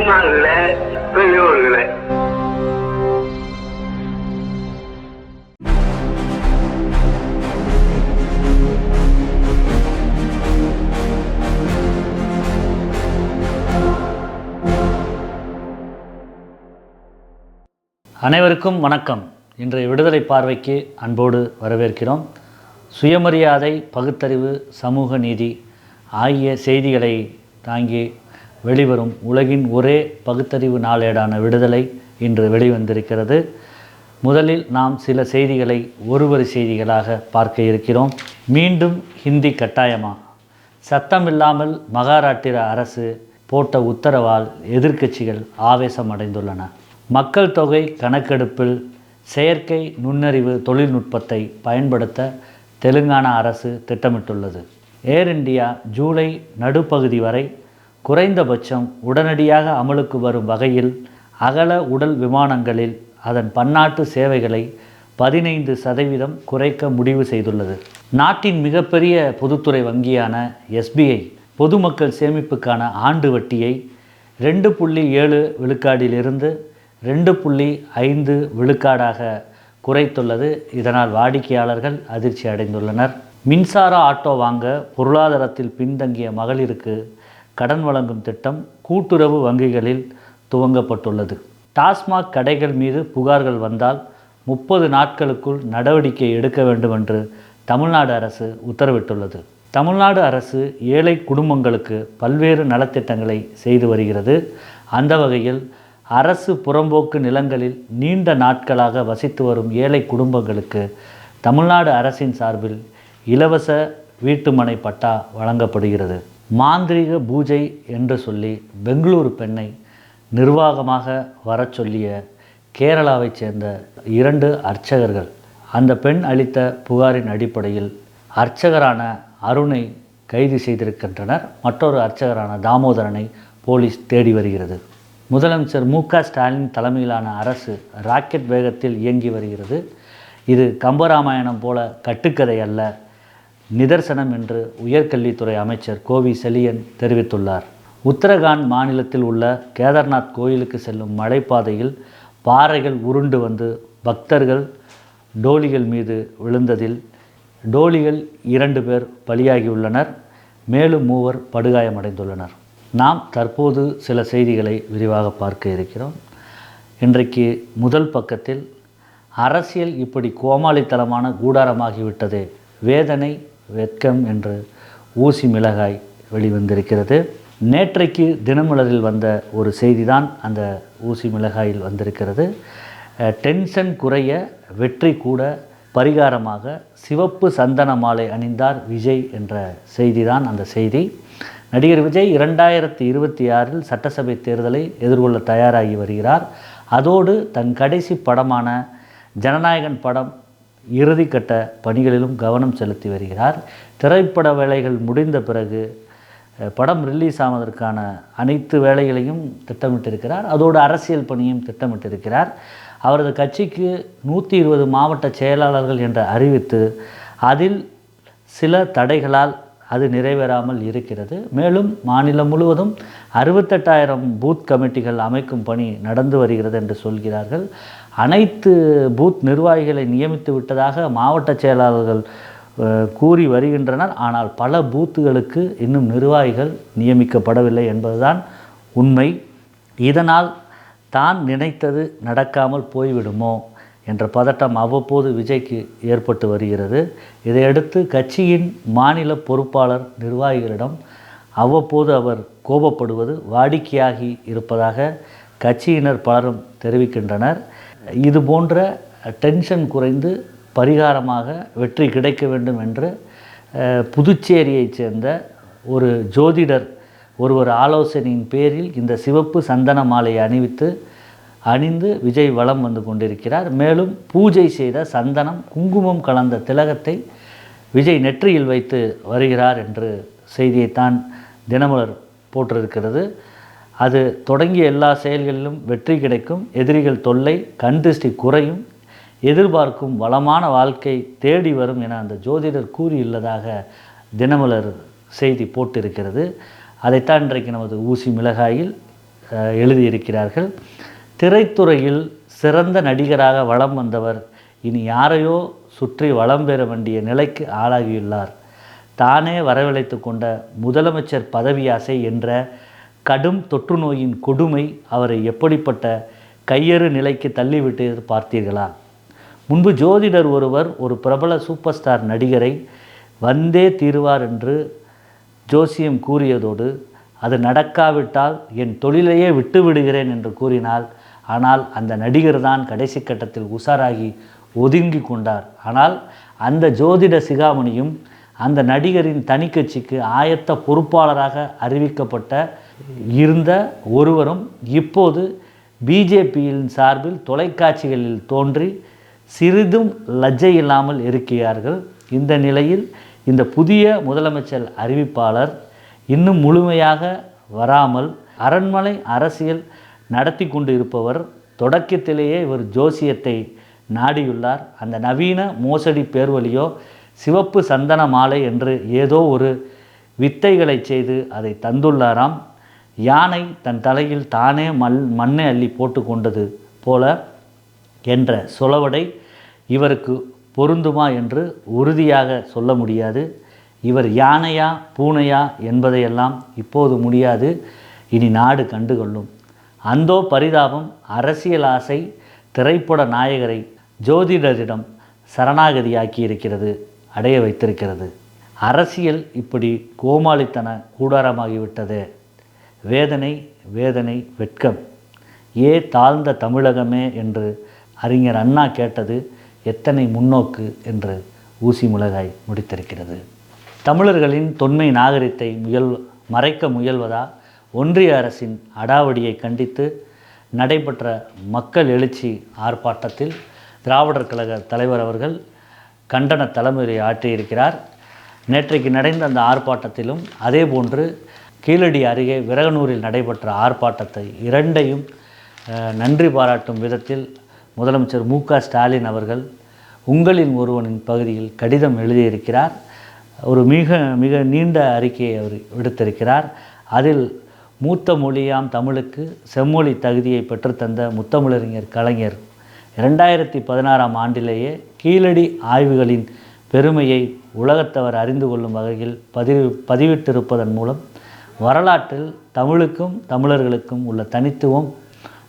தாய்மார்களே பெரியோர்களே. அனைவருக்கும் வணக்கம். இன்றைய விடுதலை பார்வைக்கு அன்போடு வரவேற்கிறோம். சுயமரியாதை பகுத்தறிவு சமூக நீதி ஆகிய செய்திகளை தாங்கி வெளிவரும் உலகின் ஒரே பகுத்தறிவு நாளேடான விடுதலை இன்று வெளிவந்திருக்கிறது. முதலில் நாம் சில செய்திகளை ஒருவரி செய்திகளாக பார்க்க இருக்கிறோம். மீண்டும் ஹிந்தி கட்டாயமா? சத்தமில்லாமல் மகாராட்டிர அரசு போட்ட உத்தரவால் எதிர்க்கட்சிகள் ஆவேசம் அடைந்துள்ளன மக்கள் தொகை கணக்கெடுப்பில் செயற்கை நுண்ணறிவு தொழில்நுட்பத்தை பயன்படுத்த தெலுங்கானா அரசு திட்டமிட்டுள்ளது. ஏர் இந்தியா ஜூலை நடுப்பகுதி வரை குறைந்தபட்சம் உடனடியாக அமலுக்கு வரும் வகையில் அகல உடல் விமானங்களில் அதன் பன்னாட்டு சேவைகளை பதினைந்து சதவீதம் குறைக்க முடிவு செய்துள்ளது. நாட்டின் மிகப்பெரிய பொதுத்துறை வங்கியான எஸ்பிஐ பொதுமக்கள் சேமிப்புக்கான ஆண்டு வட்டியை ரெண்டு புள்ளி ஏழு விழுக்காடிலிருந்து ரெண்டு புள்ளி ஐந்து விழுக்காடாக குறைத்துள்ளது. இதனால் வாடிக்கையாளர்கள் அதிர்ச்சி அடைந்துள்ளனர். மின்சார ஆட்டோ வாங்க பொருளாதாரத்தில் பின்தங்கிய மகளிருக்கு கடன் வழங்கும் திட்டம் கூட்டுறவு வங்கிகளில் துவங்கப்பட்டுள்ளது. டாஸ்மாக் கடைகள் மீது புகார்கள் வந்தால் முப்பது நாட்களுக்குள் நடவடிக்கை எடுக்க வேண்டும் என்று தமிழ்நாடு அரசு உத்தரவிட்டுள்ளது. தமிழ்நாடு அரசு ஏழை குடும்பங்களுக்கு பல்வேறு நலத்திட்டங்களை செய்து வருகிறது. அந்த வகையில் அரசு புறம்போக்கு நிலங்களில் நீண்ட நாட்களாக வசித்து வரும் ஏழை குடும்பங்களுக்கு தமிழ்நாடு அரசின் சார்பில் இலவச வீட்டுமனை பட்டா வழங்கப்படுகிறது. மாந்திரீக பூஜை என்று சொல்லி பெங்களூரு பெண்ணை நிர்வாகமாக வரச் சொல்லிய கேரளாவைச் சேர்ந்த இரண்டு அர்ச்சகர்கள். அந்த பெண் அளித்த புகாரின் அடிப்படையில் அர்ச்சகரான அருணை கைது செய்திருக்கின்றனர். மற்றொரு அர்ச்சகரான தாமோதரனை போலீஸ் தேடி வருகிறது. முதலமைச்சர் மு க ஸ்டாலின் தலைமையிலான அரசு ராக்கெட் வேகத்தில் இயங்கி வருகிறது. இது கம்பராமாயணம் போல கட்டுக்கதை அல்ல. நிதர்சனம் என்று உயர்கல்வித்துறை அமைச்சர் கோவி செலியன் தெரிவித்துள்ளார். உத்தரகாண்ட் மாநிலத்தில் உள்ள கேதார்நாத் கோயிலுக்கு செல்லும் மலைப்பாதையில் பாறைகள் உருண்டு வந்து பக்தர்கள் டோலிகள் மீது விழுந்ததில் டோலிகள் இரண்டு பேர் பலியாகியுள்ளனர். மேலும் மூவர் படுகாயமடைந்துள்ளனர். நாம் தற்போது சில செய்திகளை விரிவாக பார்க்க இருக்கிறோம். இன்றைக்கு முதல் பக்கத்தில் அரசியல் இப்படி கோமாளித்தனமான கூடாரமாகிவிட்டதே. வேதனை வெட்கம் என்று ஊசி மிளகாய் வெளிவந்திருக்கிறது. நேற்றைக்கு தினமலரில் வந்த ஒரு செய்தி தான் அந்த ஊசி மிளகாயில் வந்திருக்கிறது. டென்ஷன் குறைய வெற்றி கூட பரிகாரமாக சிவப்பு சந்தன மாலை அணிந்தார் விஜய் என்ற செய்திதான் அந்த செய்தி. நடிகர் விஜய் இரண்டாயிரத்தி இருபத்தி ஆறில் சட்டசபை தேர்தலை எதிர்கொள்ள தயாராகி வருகிறார். அதோடு தன் கடைசி படமான ஜனநாயகன் படம் இறுதிக்கட்ட பணிகளிலும் கவனம் செலுத்தி வருகிறார். திரைப்பட வேலைகள் முடிந்த பிறகு படம் ரிலீஸ் ஆவதற்கான அனைத்து வேலைகளையும் திட்டமிட்டிருக்கிறார். அதோடு அரசியல் பணியும் திட்டமிட்டிருக்கிறார். அவரது கட்சிக்கு நூற்றி இருபது மாவட்ட செயலாளர்கள் என்று அறிவித்து அதில் சில தடைகளால் அது நிறைவேறாமல் இருக்கிறது. மேலும் மாநிலம் முழுவதும் அறுபத்தெட்டாயிரம் பூத் கமிட்டிகள் அமைக்கும் பணி நடந்து வருகிறது என்று சொல்கிறார்கள். அனைத்து பூத் நிர்வாகிகளை நியமித்து விட்டதாக மாவட்ட செயலாளர்கள் கூறி வருகின்றனர். ஆனால் பல பூத்துகளுக்கு இன்னும் நிர்வாகிகள் நியமிக்கப்படவில்லை என்பதுதான் உண்மை. இதனால் தான் நினைத்தது நடக்காமல் போய்விடுமோ என்ற பதட்டம் அவ்வப்போது விஜய்க்கு ஏற்பட்டு வருகிறது. இதையடுத்து கட்சியின் மாநில பொறுப்பாளர் நிர்வாகிகளிடம் அவ்வப்போது அவர் கோபப்படுவது வாடிக்கையாகி இருப்பதாக கட்சியினர் பலரும் தெரிவிக்கின்றனர். இது போன்ற டென்ஷன் குறைந்து பரிகாரமாக வெற்றி கிடைக்க வேண்டும் என்று புதுச்சேரியைச் சேர்ந்த ஒரு ஜோதிடர் ஒருவர் ஆலோசனையின் பேரில் இந்த சிவப்பு சந்தன மாலையை அணிவித்து அணிந்து விஜய் வலம் வந்து கொண்டிருக்கிறார். மேலும் பூஜை செய்த சந்தனம் குங்குமம் கலந்த திலகத்தை விஜய் நெற்றியில் வைத்து வருகிறார் என்று செய்தியைத்தான் தினமலர் போட்டிருக்கிறது. அது தொடங்கிய எல்லா செயல்களிலும் வெற்றி கிடைக்கும். எதிரிகள் தொல்லை கண் திருஷ்டி குறையும். எதிர்பார்க்கும் வளமான வாழ்க்கை தேடி வரும் என அந்த ஜோதிடர் கூறியுள்ளதாக தினமலர் செய்தி போட்டிருக்கிறது. அதைத்தான் இன்றைக்கு நமது ஊசி மிளகாயில் எழுதியிருக்கிறார்கள். திரைத்துறையில் சிறந்த நடிகராக வலம் வந்தவர் இனி யாரையோ சுற்றி வலம் பெற வேண்டிய நிலைக்கு ஆளாகியுள்ளார். தானே வரவழைத்து கொண்ட முதலமைச்சர் பதவி ஆசை என்ற கடும் தொற்று நோயின் கொடுமை அவரை எப்படிப்பட்ட கையறு நிலைக்கு தள்ளிவிட்டு பார்த்தீர்களா? முன்பு ஜோதிடர் ஒருவர் ஒரு பிரபல சூப்பர் ஸ்டார் நடிகரை வந்தே தீருவார் என்று ஜோசியம் கூறியதோடு அது நடக்காவிட்டால் என் தொழிலையே விட்டு விடுகிறேன் என்று கூறினால் ஆனால் அந்த நடிகர் தான் கடைசி கட்டத்தில் உஷாராகி ஒதுங்கி கொண்டார். ஆனால் அந்த ஜோதிட சிகாமணியும் அந்த நடிகரின் தனிக்கட்சிக்கு ஆயத்த பொறுப்பாளராக அறிவிக்கப்பட்ட இருந்த ஒருவரும் இப்போது பிஜேபியின் சார்பில் தொலைக்காட்சிகளில் தோன்றி சிறிதும் லஜ்ஜை இல்லாமல் இருக்கிறார்கள். இந்த நிலையில் இந்த புதிய முதலமைச்சர் அறிவிப்பாளர் இன்னும் முழுமையாக வராமல் அரண்மனை அரசியல் நடத்தி கொண்டு இருப்பவர் தொடக்கத்திலேயே இவர் ஜோசியத்தை நாடியுள்ளார். அந்த நவீன மோசடி பேர்வழியோ சிவப்பு சந்தன மாலை என்று ஏதோ ஒரு வித்தைகளை செய்து அதை தந்துள்ளாராம். யானை தன் தலையில் தானே மல் மண்ணை அள்ளி போட்டு கொண்டது போல என்ற சொலவடை இவருக்கு பொருந்துமா என்று உறுதியாக சொல்ல முடியாது. இவர் யானையா பூனையா என்பதையெல்லாம் இப்போது முடியாது. இனி நாடு கண்டுகொள்ளும். அந்தோ பரிதாபம் அரசியல் ஆசை திரைப்பட நாயகரை ஜோதிடரிடம் சரணாகதியாக்கி இருக்கிறது அடைய வைத்திருக்கிறது. அரசியல் இப்படி கோமாளித்தன கூடாரமாகிவிட்டதே. வேதனை வேதனை வெட்கம். ஏ தாழ்ந்த தமிழகமே என்று அறிஞர் அண்ணா கேட்டது எத்தனை முன்னோக்கு என்று ஊசி முளகாய் முடித்திருக்கிறது. தமிழர்களின் தொன்மை நாகரிகத்தை முயல் மறைக்க முயல்வதா? ஒன்றிய அரசின் அடாவடியை கண்டித்து நடைபெற்ற மக்கள் எழுச்சி ஆர்ப்பாட்டத்தில் திராவிடர் கழக தலைவர் அவர்கள் கண்டன தலைமுறை ஆற்றியிருக்கிறார். நேற்றைக்கு நடந்த அந்த ஆர்ப்பாட்டத்திலும் அதேபோன்று கீழடி அருகே விரகனூரில் நடைபெற்ற ஆர்ப்பாட்டத்தை இரண்டையும் நன்றி பாராட்டும் விதத்தில் முதலமைச்சர் மு க ஸ்டாலின் அவர்கள் உங்களின் ஒருவனின் பகுதியில் கடிதம் எழுதியிருக்கிறார். ஒரு மிக மிக நீண்ட அறிக்கையை அவர் விடுத்திருக்கிறார் அதில் மூத்த மொழியாம் தமிழுக்கு செம்மொழி தகுதியை பெற்றுத்தந்த முத்தமிழறிஞர் கலைஞர் இரண்டாயிரத்தி பதினாறாம் ஆண்டிலேயே கீழடி ஆய்வுகளின் பெருமையை உலகத்தவர் அறிந்து கொள்ளும் வகையில் பதிவு பதிவிட்டிருப்பதன் மூலம் வரலாற்றில் தமிழுக்கும் தமிழர்களுக்கும் உள்ள தனித்துவம்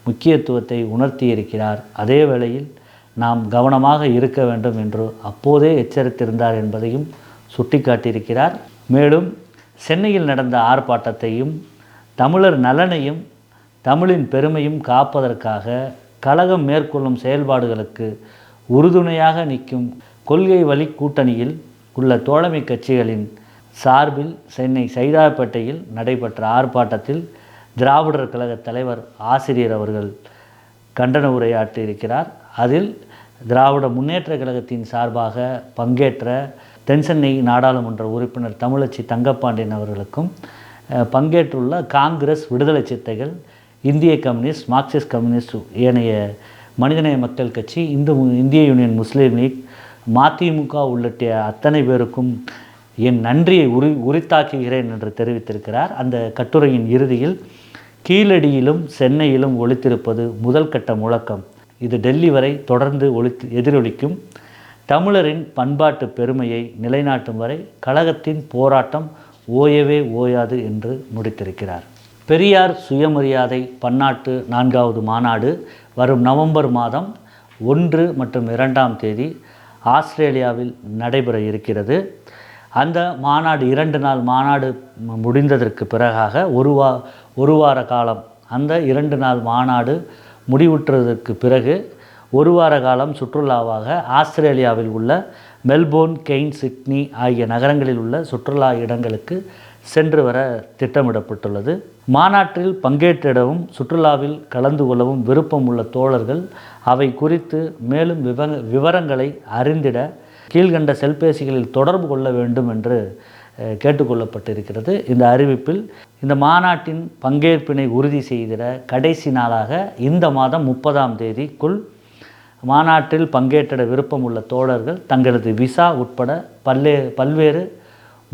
முக்கியத்துவத்தை உணர்த்தியிருக்கிறார். அதே வேளையில் நாம் கவனமாக இருக்க வேண்டும் என்று அப்போதே எச்சரித்திருந்தார் என்பதையும் சுட்டிக்காட்டியிருக்கிறார். மேலும் சென்னையில் நடந்த ஆர்ப்பாட்டத்தையும் தமிழர் நலனையும் தமிழின் பெருமையும் காப்பதற்காக கழகம் மேற்கொள்ளும் செயல்பாடுகளுக்கு உறுதுணையாக நிற்கும் கொள்கை வழி கூட்டணியில் உள்ள தோழமை கட்சிகளின் சார்பில் சென்னை சைதாப்பேட்டையில் நடைபெற்ற ஆர்ப்பாட்டத்தில் திராவிடர் கழக தலைவர் ஆசிரியர் அவர்கள் கண்டன உரையாற்றியிருக்கிறார். அதில் திராவிட முன்னேற்ற கழகத்தின் சார்பாக பங்கேற்ற தென்சென்னை நாடாளுமன்ற உறுப்பினர் தமிழச்சி தங்கப்பாண்டியன் அவர்களுக்கும் பங்கேற்றுள்ள காங்கிரஸ் விடுதலை சித்தைகள் இந்திய கம்யூனிஸ்ட் மார்க்சிஸ்ட் கம்யூனிஸ்ட் ஏனைய மனிதநேய மக்கள் கட்சி இந்து இந்திய யூனியன் முஸ்லீம் லீக் மதிமுக உள்ளிட்ட அத்தனை பேருக்கும் என் நன்றியை உரி உரித்தாக்குகிறேன் என்று தெரிவித்திருக்கிறார். அந்த கட்டுரையின் இறுதியில் கீழடியிலும் சென்னையிலும் ஒழித்திருப்பது முதல் கட்ட முழக்கம். இது டெல்லி வரை தொடர்ந்து ஒழித்து எதிரொலிக்கும். தமிழரின் பண்பாட்டு பெருமையை நிலைநாட்டும் வரை கழகத்தின் போராட்டம் ஓயவே ஓயாது என்று முடித்திருக்கிறார். பெரியார் சுயமரியாதை பன்னாட்டு நான்காவது மாநாடு வரும் நவம்பர் மாதம் ஒன்று மற்றும் இரண்டாம் தேதி ஆஸ்திரேலியாவில் நடைபெற இருக்கிறது. அந்த மாநாடு இரண்டு நாள் மாநாடு முடிந்ததற்கு பிறகாக ஒரு வா ஒரு வார காலம் அந்த இரண்டு நாள் மாநாடு முடிவுற்றதற்கு பிறகு ஒரு வார காலம் சுற்றுலாவாக ஆஸ்திரேலியாவில் உள்ள மெல்போர்ன் கெயின் சிட்னி ஆகிய நகரங்களில் உள்ள சுற்றுலா இடங்களுக்கு சென்று வர திட்டமிடப்பட்டுள்ளது. மாநாட்டில் பங்கேற்றிடவும் சுற்றுலாவில் கலந்து கொள்ளவும் விருப்பம் உள்ள தோழர்கள் அவை குறித்து மேலும் விவர விவரங்களை அறிந்திட கீழ்கண்ட செல்பேசிகளில் தொடர்பு கொள்ள வேண்டும் என்று கேட்டுக்கொள்ளப்பட்டிருக்கிறது. இந்த அறிவிப்பில் இந்த மாநாட்டின் பங்கேற்பினை உறுதி செய்திட கடைசி நாளாக இந்த மாதம் முப்பதாம் தேதிக்குள் மாநாட்டில் பங்கேற்றிட விருப்பம் உள்ள தோழர்கள் தங்களது விசா உட்பட பல்லே பல்வேறு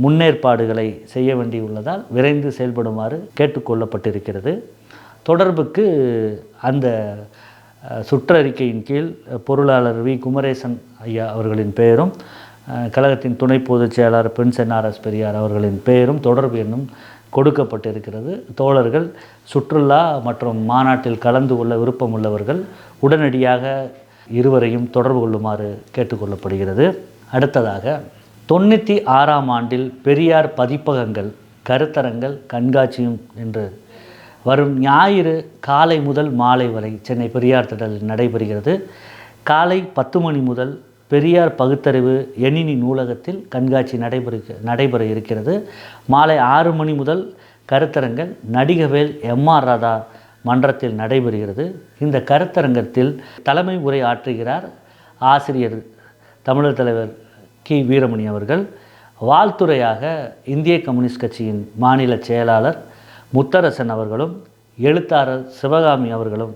முன்னேற்பாடுகளை செய்ய வேண்டியுள்ளதால் விரைந்து செயல்படுமாறு கேட்டுக்கொள்ளப்பட்டிருக்கிறது. தொடர்புக்கு அந்த சுற்றறிக்கையின் கீழ் பொருளாளர் வி. குமரேசன் ஐயா அவர்களின் பெயரும் கழகத்தின் துணை பொதுச் செயலாளர் பென்சென் ஆர் பெரியார் அவர்களின் பெயரும் தொடர்பு என்னும் கொடுக்கப்பட்டிருக்கிறது. தோழர்கள் சுற்றுலா மற்றும் மாநாட்டில் கலந்து கொள்ள விருப்பம் உள்ளவர்கள் உடனடியாக இருவரையும் தொடர்பு கொள்ளுமாறு கேட்டுக்கொள்ளப்படுகிறது. அடுத்ததாக தொண்ணூற்றி ஆறாம் ஆண்டில் பெரியார் பதிப்பகங்கள் கருத்தரங்கள் கண்காட்சியும் என்று வரும் ஞாயிறு காலை முதல் மாலை வரை சென்னை பெரியார் திடலில் நடைபெறுகிறது. காலை பத்து மணி முதல் பெரியார் பகுத்தறிவு எணினி நூலகத்தில் கண்காட்சி நடைபெற நடைபெற இருக்கிறது. மாலை ஆறு மணி முதல் கருத்தரங்கள் நடிகவேல் எம்ஆர் ராதா மன்றத்தில் நடைபெறுகிறது. இந்த கருத்தரங்கத்தில் தலைமை உரை ஆற்றுகிறார் ஆசிரியர் தமிழர் தலைவர் கி. வீரமணி அவர்கள். வாழ்த்துறையாக இந்திய கம்யூனிஸ்ட் கட்சியின் மாநில செயலாளர் முத்தரசன் அவர்களும் எழுத்தாளர் சிவகாமி அவர்களும்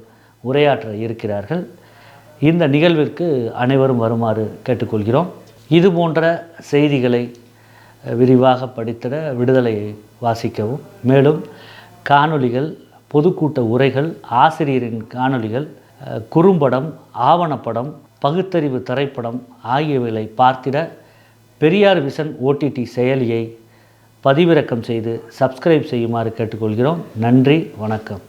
உரையாற்ற இருக்கிறார்கள். இந்த நிகழ்விற்கு அனைவரும் வருமாறு கேட்டுக்கொள்கிறோம். இது போன்ற செய்திகளை விரிவாக படித்திட விடுதலையை வாசிக்கவும். மேலும் காணொளிகள் பொதுக்கூட்ட உரைகள் ஆசிரியரின் காணொளிகள் குறும்படம் ஆவணப்படம் பகுத்தறிவு திரைப்படம் ஆகியவைகளை பார்த்திட பெரியார் விசன் ஓடிடி செயலியை பதிவிறக்கம் செய்து சப்ஸ்கிரைப் செய்யுமாறு கேட்டுக்கொள்கிறோம். நன்றி வணக்கம்.